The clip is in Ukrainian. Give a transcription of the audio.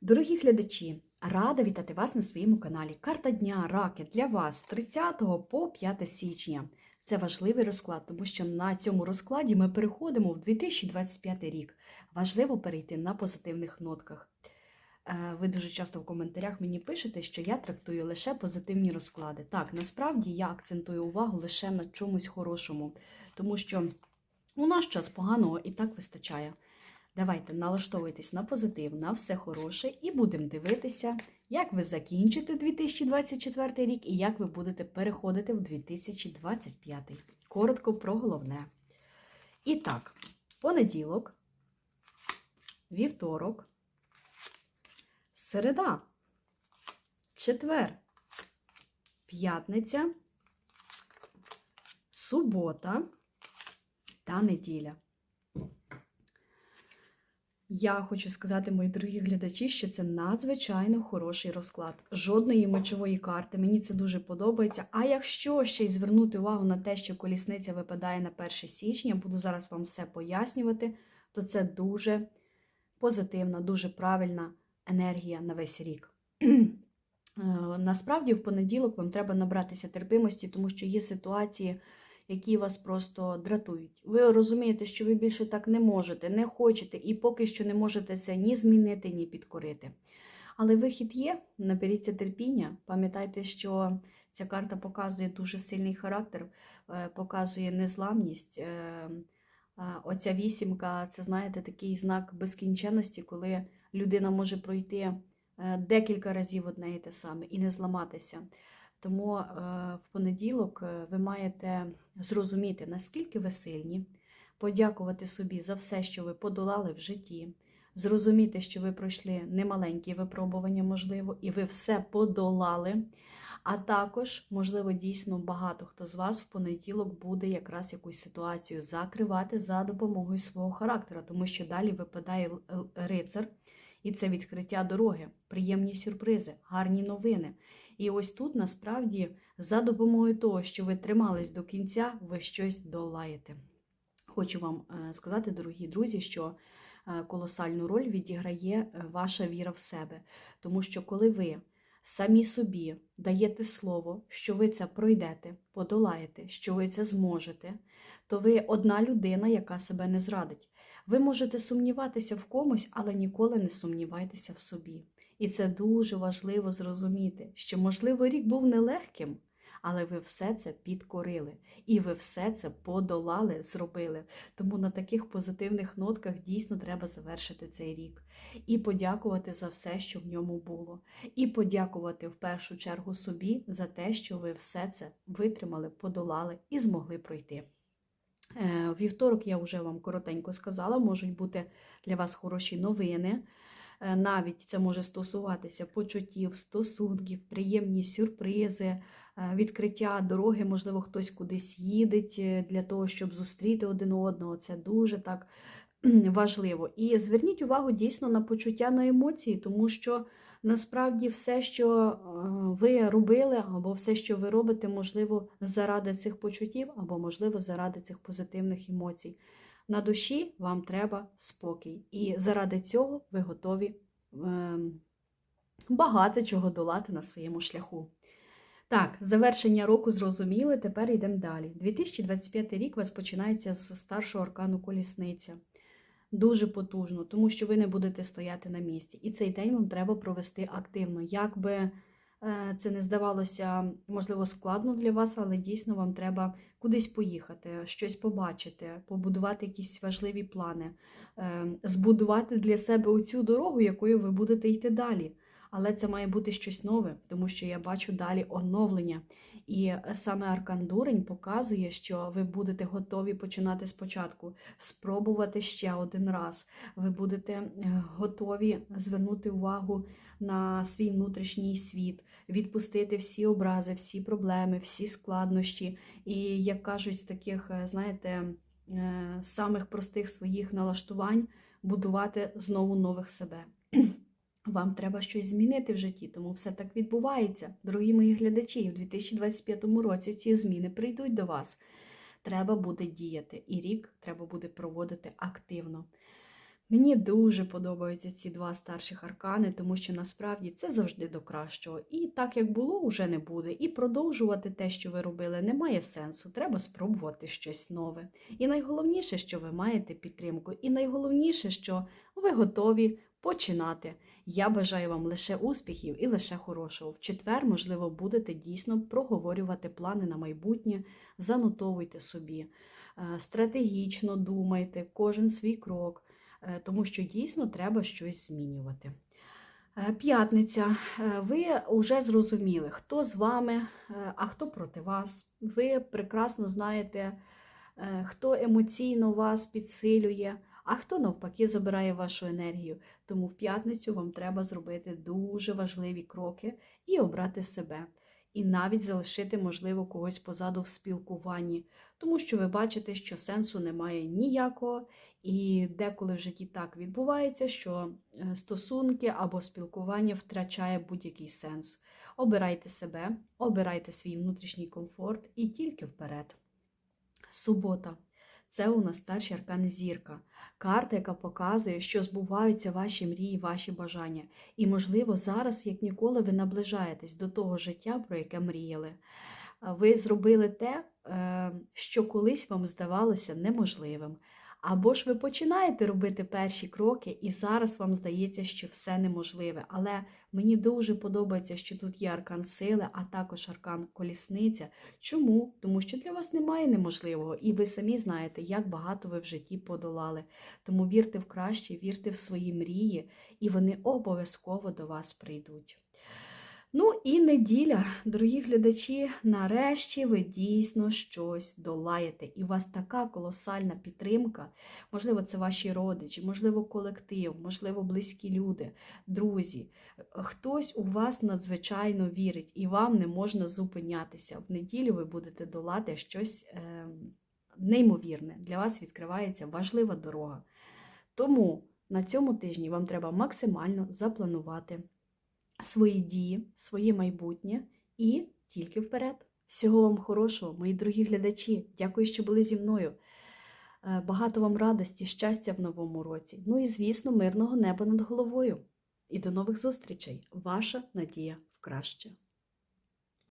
Дорогі глядачі, рада вітати вас на своєму каналі. Карта дня раки для вас з 30 по 5 січня. Це важливий розклад, тому що на цьому розкладі ми переходимо в 2025 рік. Важливо перейти на позитивних нотках. Е, Ви дуже часто в коментарях мені пишете, що я трактую лише позитивні розклади. Так, насправді я акцентую увагу лише на чомусь хорошому, тому що у наш час поганого і так вистачає. Давайте налаштовуйтесь на позитив, на все хороше, і будемо дивитися, як ви закінчите 2024 рік і як ви будете переходити в 2025. Коротко про головне. І так, понеділок, вівторок, середа, четвер, п'ятниця, субота та неділя. Я хочу сказати, мої дорогі глядачі, що це надзвичайно хороший розклад. Жодної мечової карти. Мені це дуже подобається. А якщо ще й звернути увагу на те, що колісниця випадає на 1 січня, буду зараз вам все пояснювати, то це дуже позитивна, дуже правильна енергія на весь рік. Е, Насправді, в понеділок вам треба набратися терпимості, тому що є ситуації, які вас просто дратують. Ви розумієте, що ви більше так не можете, не хочете, і поки що не можете це ні змінити, ні підкорити. Але вихід є, наберіться терпіння. Пам'ятайте, що ця карта показує дуже сильний характер, е, показує незламність. Е, е, Оця вісімка це, знаєте, такий знак безкінченності, коли людина може пройти декілька разів одне і те саме і не зламатися. Тому е, в понеділок е, ви маєте зрозуміти, наскільки ви сильні, подякувати собі за все, що ви подолали в житті, зрозуміти, що ви пройшли немаленькі випробування, можливо, і ви все подолали. А також, можливо, дійсно багато хто з вас в понеділок буде якраз якусь ситуацію закривати за допомогою свого характера, тому що далі випадає рицар, і це відкриття дороги, приємні сюрпризи, гарні новини. І ось тут насправді за допомогою того, що ви тримались до кінця, ви щось долаєте. Хочу вам е, сказати, дорогі друзі, що е, колосальну роль відіграє е, ваша віра в себе. Тому що коли ви самі собі даєте слово, що ви це пройдете, подолаєте, що ви це зможете, то ви одна людина, яка себе не зрадить. Ви можете сумніватися в комусь, але ніколи не сумнівайтеся в собі. І це дуже важливо зрозуміти, що, можливо, рік був нелегким, але ви все це підкорили, і ви все це подолали, зробили. Тому на таких позитивних нотках дійсно треба завершити цей рік і подякувати за все, що в ньому було, і подякувати в першу чергу собі за те, що ви все це витримали, подолали і змогли пройти. Е, Вівторок я вже вам коротенько сказала, можуть бути для вас хороші новини. Е, Навіть це може стосуватися почуттів, стосунків, приємні сюрпризи, е, відкриття дороги, можливо, хтось кудись їдеть е, для того, щоб зустріти один одного. Це дуже так важливо. І зверніть увагу дійсно на почуття, на емоції, тому що насправді все, що ви робили, або все, що ви робите, можливо, заради цих почуттів, або, можливо, заради цих позитивних емоцій. На душі вам треба спокій. І заради цього ви готові ем, багато чого долати на своєму шляху. Так, завершення року зрозуміли, тепер йдемо далі. 2025 рік вас починається з старшого аркану колісниця. Дуже потужно, тому що ви не будете стояти на місці. І цей день вам треба провести активно. Як би е, це не здавалося, можливо, складно для вас, але дійсно вам треба кудись поїхати, щось побачити, побудувати якісь важливі плани, е, збудувати для себе оцю дорогу, якою ви будете йти далі. Але це має бути щось нове, тому що я бачу далі оновлення. І саме Аркан Дурень показує, що ви будете готові починати спочатку, спробувати ще один раз. Ви будете е, готові звернути увагу на свій внутрішній світ, відпустити всі образи, всі проблеми, всі складнощі. І як кажуть, з таких, е, знаєте, е, самих простих своїх налаштувань будувати знову нових себе. Вам треба щось змінити в житті, тому все так відбувається. Дорогі мої глядачі, в 2025 році ці зміни прийдуть до вас. Треба буде діяти, і рік треба буде проводити активно. Мені дуже подобаються ці два старших аркани, тому що насправді це завжди до кращого. І так як було, вже не буде. І продовжувати те, що ви робили, немає сенсу. Треба спробувати щось нове. І найголовніше, що ви маєте підтримку. І найголовніше, що ви готові починати. Я бажаю вам лише успіхів і лише хорошого. В четвер, можливо, будете дійсно проговорювати плани на майбутнє, занотовуйте собі, Е, стратегічно думайте, кожен свій крок, е, тому що дійсно треба щось змінювати. Е, П'ятниця. Ви вже зрозуміли, хто з вами, а хто проти вас. Ви прекрасно знаєте, хто емоційно вас підсилює, а хто навпаки забирає вашу енергію. Тому в п'ятницю вам треба зробити дуже важливі кроки і обрати себе. І навіть залишити, можливо, когось позаду в спілкуванні, тому що ви бачите, що сенсу немає ніякого, і деколи в житті так відбувається, що е, стосунки або спілкування втрачає будь-який сенс. Обирайте себе, обирайте свій внутрішній комфорт і тільки вперед. Субота. Це у нас старші аркани зірка. Карта, яка показує, що збуваються ваші мрії, ваші бажання. І, можливо, зараз, як ніколи, ви наближаєтесь до того життя, про яке мріяли. Ви зробили те, е, що колись вам здавалося неможливим. Або ж ви починаєте робити перші кроки, і зараз вам здається, що все неможливе. Але мені дуже подобається, що тут є аркан сили, а також аркан колісниця. Чому? Тому що для вас немає неможливого, і ви самі знаєте, як багато ви в житті подолали. Тому вірте в краще, вірте в свої мрії, і вони обов'язково до вас прийдуть. Ну і неділя, дорогі глядачі, нарешті ви дійсно щось долаєте. І у вас така колосальна підтримка. Можливо, це ваші родичі, можливо, колектив, можливо, близькі люди, друзі. Хтось у вас надзвичайно вірить, і вам не можна зупинятися. В неділю ви будете долати щось е, неймовірне. Для вас відкривається важлива дорога. Тому на цьому тижні вам треба максимально запланувати свої дії, своє майбутнє і тільки вперед. Всього вам хорошого, мої дорогі глядачі. Дякую, що були зі мною. Е, Багато вам радості, щастя в новому році. Ну і, звісно, мирного неба над головою. І до нових зустрічей! Ваша надія в краще.